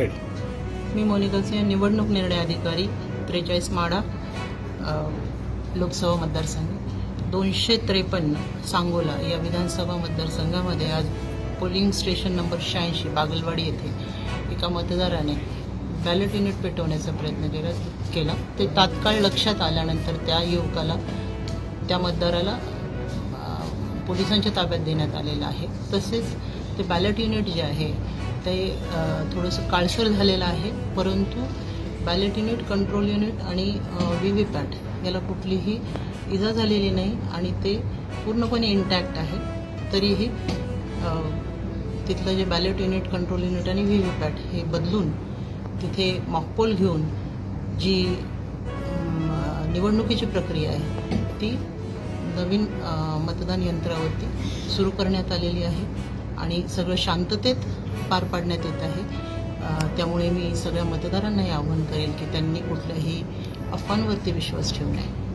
Contact मी मोनिका सिंह निवडणूक निर्णय अधिकारी त्रेचाळीस माडा लोकसभा मतदारसंघ दोनशे त्रेपन्न सांगोला या विधानसभा मतदारसंघामध्ये आज पोलिंग स्टेशन नंबर शहाऐंशी बागलवाडी येथे एका मतदाराने बॅलेट युनिट पेटवण्याचा प्रयत्न केला केला. ते तात्काळ लक्षात आल्यानंतर त्या युवकाला त्या मतदाराला पोलिसांच्या ताब्यात देण्यात आलेलं आहे. तसेच ते बॅलेट युनिट जे आहे ते थोडंसं काळसर झालेलं आहे. परंतु बॅलेट युनिट कंट्रोल युनिट आणि व्ही व्ही पॅट याला कुठलीही इजा झालेली नाही आणि ते पूर्णपणे इंटॅक्ट आहे. तरीही तिथलं जे बॅलेट युनिट कंट्रोल युनिट आणि व्ही व्ही पॅट हे बदलून तिथे मॉकपोल घेऊन जी निवडणुकीची प्रक्रिया आहे ती नवीन मतदान यंत्रावरती सुरू करण्यात आलेली आहे. आणि सगळं शांततेत पार पाडण्यात येत आहे. त्यामुळे मी सगळ्या मतदारांना आवाहन करेल की त्यांनी कुठल्याही अफवांवरती विश्वास ठेवू नये.